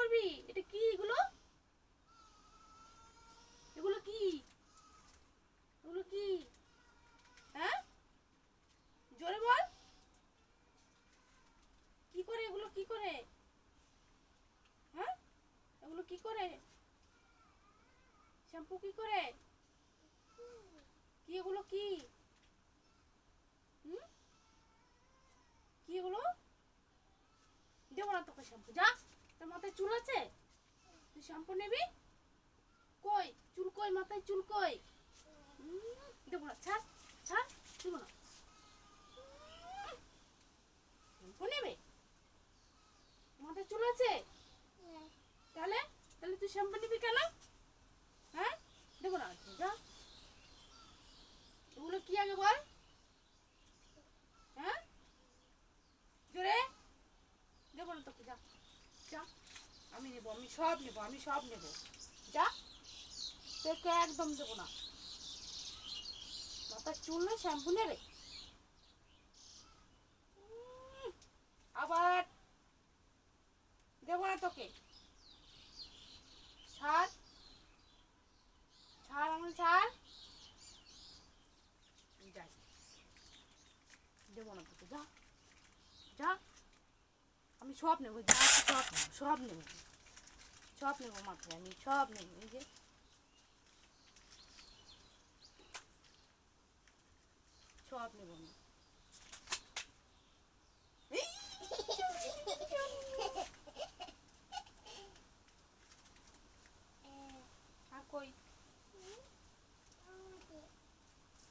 নিবি এটা কি এগুলো? এগুলো কি? এগুলো কি? হ্যাঁ? জোরে বল। কি করে এগুলো? কি করে? হ্যাঁ? এগুলো কি করে? শ্যাম্পু কি করে? কি এগুলো কি? হুম? কি এগুলো? দেবো না তোকে শ্যাম্পু, যা। তোর মাথায় চুল আছে? তুই শ্যাম্পু নিবি? কই? চুল কই? মাথায় চুল কই? দেবো না, ছাড় ছাড়, দেবো না। শ্যাম্পু নেবে? মাথায় চুল আছে? তাহলে তাহলে তুই শ্যাম্পু নিবি কেন? হ্যাঁ? দেবো না যা। এগুলো কি আগে বল? হ্যাঁ? জোরে? দেবো না তোকে, যা। যা, আমি নেব, আমি সব নেব, আমি সব নেব। যা, তোকে একদম দেবো না। মাথার চুল শ্যাম্পু নেবে আবার দেবো না তোকে। ছাড়। ছাড়, আমার ছাড়। যাই। দেবো না তোকে, যা। সব নেব যা আছে সব নেব সব নেব সব নেব মাথায় আমি সব নেব এই যে সব নেব আমি আর কই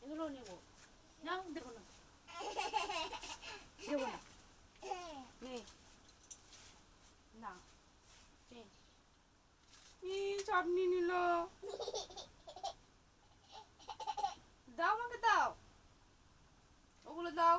এগুলো নেব না দেবো না দেবো না নে না নে চাটনি নিল। দাও আমাকে দাও। ওগুলো দাও।